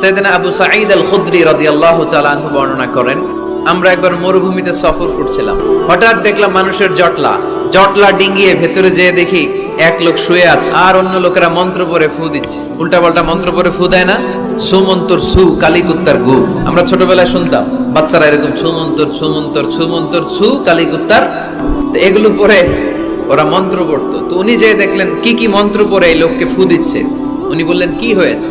সৈয়দনা Abu Saeed al Khudri রাদিয়াল্লাহু তাআলা আনহু বর্ণনা করেন, আমরা একবার মরুভূমিতে সফর করছিলাম। হঠাৎ দেখলাম মানুষের জটলা। জটলা ডিঙ্গিয়ে ভেতরে যেয়ে দেখি এক লোক শুয়ে আছে আর অন্য লোকেরা মন্ত্র পড়ে ফু দিচ্ছে। উল্টা পাল্টা মন্ত্র পড়ে ফু দেয় না। সুমন্তর সু কালিকুত্তার গু। আমরা ছোটবেলায় শুনতাম, বাচ্চারা এরকম সুমন্তর সুমন্তর সুমন্তর সু কালিকুত্তার এগুলো পরে ওরা মন্ত্র পড়তো। তো উনি যে দেখলেন, কি কি মন্ত্র পরে এই লোককে ফু দিচ্ছে? উনি বললেন, কি হয়েছে?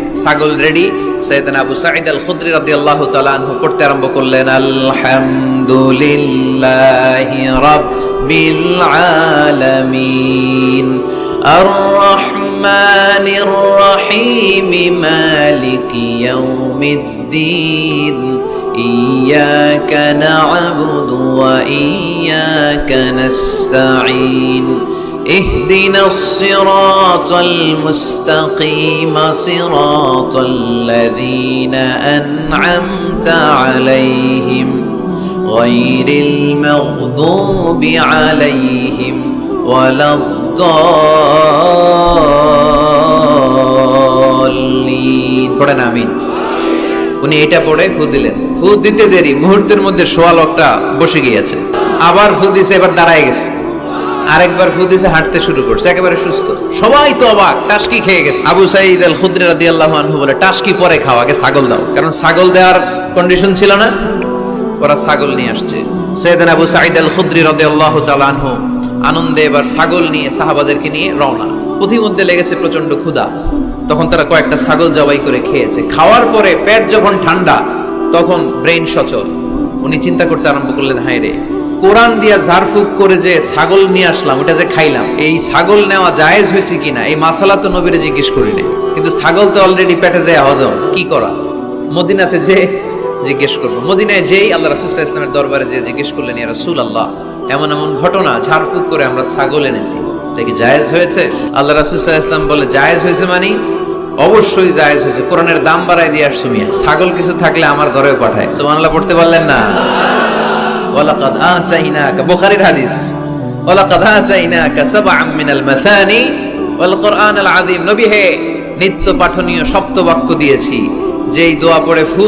ছাগল রেডি সৈয়দনা আবু সাঈদ আল খুদরি রাদিয়াল্লাহু তাআলা আনহু পড়তে আরম্ভ করলেন আলহামদুলিল্লাহি রাব্বিল আলামিন الرحمن الرحيم مالك يوم الدين إياك نعبد وإياك نستعين اهدنا الصراط المستقيم صراط الذين أنعمت عليهم غير المغضوب عليهم ولا الضالين পড়েন আমিন উনি এটা পড়ে ফু দিলেন ফু দিতে দেরি মুহূর্তের মধ্যে সোয়া লোকটা বসে গিয়েছে আবার ফু দিছে এবার দাঁড়ায় গেছে আরেকবার ফু হাঁটতে শুরু করছে, একেবারে সুস্থ। সবাই তো অবাক খেয়ে গেছে। আবু সাইদ আল খুদ্রি রাদিয়াল্লাহু আনহু বলে পরে ছাগল দাও। কারণ ছাগল দেওয়ার কন্ডিশন ছিল না, ওরা ছাগল নিয়ে আসছে। আবু সাইদ আল খুদ্রি তাআলা আনহু আনন্দে এবার ছাগল নিয়ে, সাহাবাদেরকে নিয়ে রওনা। পথিমধ্যে লেগেছে প্রচণ্ড ক্ষুধা। তখন তারা কয়েকটা ছাগল জবাই করে খেয়েছে। খাওয়ার পরে পেট যখন ঠান্ডা, তখন ব্রেন সচল। উনি চিন্তা করতে আরম্ভ করলেন, হায় রে কোরআন দিয়া ঝাড়ফুক করে যে ছাগল নিয়ে আসলাম, ওটা যে খাইলাম, এই ছাগল নেওয়া জায়েজ হয়েছে কিনা, এই মাসালা তো নবীরে জিজ্ঞেস করি নাই। কিন্তু ছাগল তো অলরেডি পেটে যায়, হজম, কি করা? মদিনাতে যে জিজ্ঞেস করব। মদিনায় যেই আল্লাহ রাসুল ইসলামের দরবারে যে জিজ্ঞেস করলেন, ইয়া রাসূল আল্লাহ এমন এমন ঘটনা, ঝাড়ফুক করে আমরা ছাগল এনেছি। এটা কি জায়েজ হয়েছে? আল্লাহ রাসুল ইসলাম বলে, জায়েজ হয়েছে মানে? অবশ্যই জায়েজ হয়েছে। কোরআনের দাম বাড়াই দিয়ে আসছো মিয়া। ছাগল কিছু থাকলে আমার ঘরেও পাঠায়। সুবহানাল্লাহ, পড়তে পারলেন না? ওয়ালাকাদ আতাইনাকা, বুখারীর হাদিস, ওয়ালাকাদ আতাইনাকা সাবআম মিনাল মাসানি ওয়াল কোরআনাল আযীম। নবী হে, নিত্য পাঠনীয় সপ্ত বাক্য দিয়েছি, যেই দোয়া পড়ে ফু